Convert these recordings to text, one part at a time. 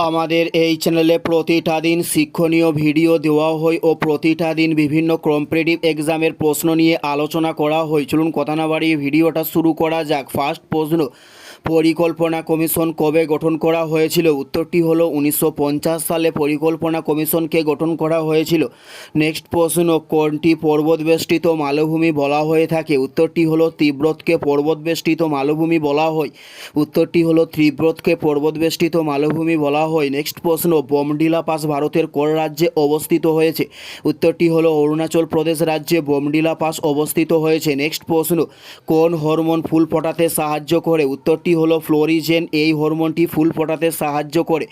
আমাদের এই চ্যানেলে প্রতিটা দিন শিক্ষণীয় ভিডিও দেওয়া হয় ও প্রতিটা দিন বিভিন্ন কম্পিটিভ এক্সামের প্রশ্ন নিয়ে আলোচনা করা হয়। চলুন কথা না বাড়িয়ে ভিডিওটা শুরু করা যাক। ফার্স্ট প্রশ্ন, পরিকল্পনা কমিশন কবে গঠন করা হয়েছিল? উত্তরটি হলো উনিশশো পঞ্চাশ সালে পরিকল্পনা কমিশনকে গঠন করা হয়েছিল। নেক্সট প্রশ্ন, কোনটি পর্বতবেষ্টিত মালভূমি বলা হয়ে থাকে? উত্তরটি হলো তীব্রতকে পর্বতবেষ্টিত মালভূমি বলা হয়। উত্তরটি হলো তীব্রতকে পর্বতবেষ্টিত মালভূমি বলা হয়। নেক্সট প্রশ্ন, বোমডিলা পাস ভারতের কোন রাজ্যে অবস্থিত হয়েছে? উত্তরটি হলো অরুণাচল প্রদেশ রাজ্যে বোমডিলা পাস অবস্থিত হয়েছে। নেক্সট প্রশ্ন, কোন হরমোন ফুল ফোটাতে সাহায্য করে? উত্তরটি হলো ফ্লোরিজেন। এই হরমোনটি ফুল ফোটাতে সাহায্য করে।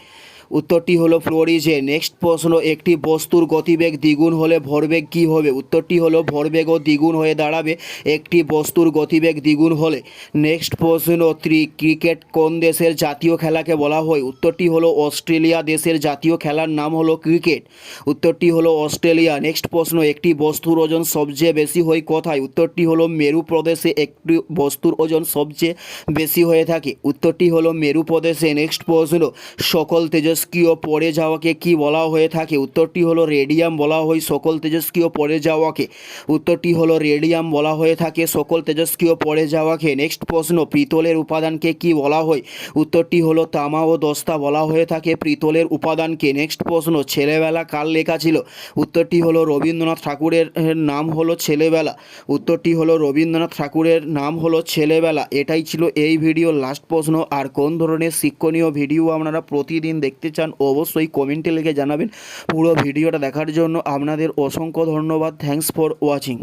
উত্তরটি হলো ফ্লোরিজেন নেক্সট প্রশ্ন, একটি বস্তুর গতিবেগ দ্বিগুণ হলে ভরবেগ কী হবে? উত্তরটি হলো ভরবেগও দ্বিগুণ হয়ে দাঁড়াবে, একটি বস্তুর গতিবেগ দ্বিগুণ হলে। নেক্সট প্রশ্ন, ত্রি, ক্রিকেট কোন দেশের জাতীয় খেলাকে বলা হয়? উত্তরটি হলো অস্ট্রেলিয়া দেশের জাতীয় খেলার নাম হলো ক্রিকেট। উত্তরটি হলো অস্ট্রেলিয়া। নেক্সট প্রশ্ন, একটি বস্তুর ওজন সবচেয়ে বেশি হয় কোথায়? উত্তরটি হলো মেরু প্রদেশে একটি বস্তুর ওজন সবচেয়ে বেশি হয়ে থাকে। উত্তরটি হলো মেরু প্রদেশে। নেক্সট প্রশ্ন, সকল তেজস্ক্রিয় পড়ে যাওয়াকে কি বলা হয়ে থাকে? উত্তরটি হলো রেডিয়াম বলা হয় সকল তেজস্ক্রিয় পড়ে যাওয়াকে। উত্তরটি হলো রেডিয়াম বলা হয়ে থাকে সকল তেজস্ক্রিয় পড়ে যাওয়াকে। নেক্সট প্রশ্ন, পিতলের উপাদানকে কি বলা হয়? উত্তরটি হলো তামা ও দস্তা বলা হয়ে থাকে পিতলের উপাদানকে। নেক্সট প্রশ্ন, ছেলেবেলা কার লেখা ছিল? উত্তরটি হলো রবীন্দ্রনাথ ঠাকুরের নাম হলো ছেলেবেলা। উত্তরটি হলো রবীন্দ্রনাথ ঠাকুরের নাম হলো ছেলেবেলা। এটাই ছিল এই ভিডিওর লাস্ট প্রশ্ন। আর কোন ধরনের শিক্ষণীয় ভিডিও আপনারা প্রতিদিন দেখতে চান, অবশ্যই কমেন্টে লিখে জানাবেন। পুরো ভিডিওটা দেখার জন্য আপনাদের অসংখ্য ধন্যবাদ। Thanks for watching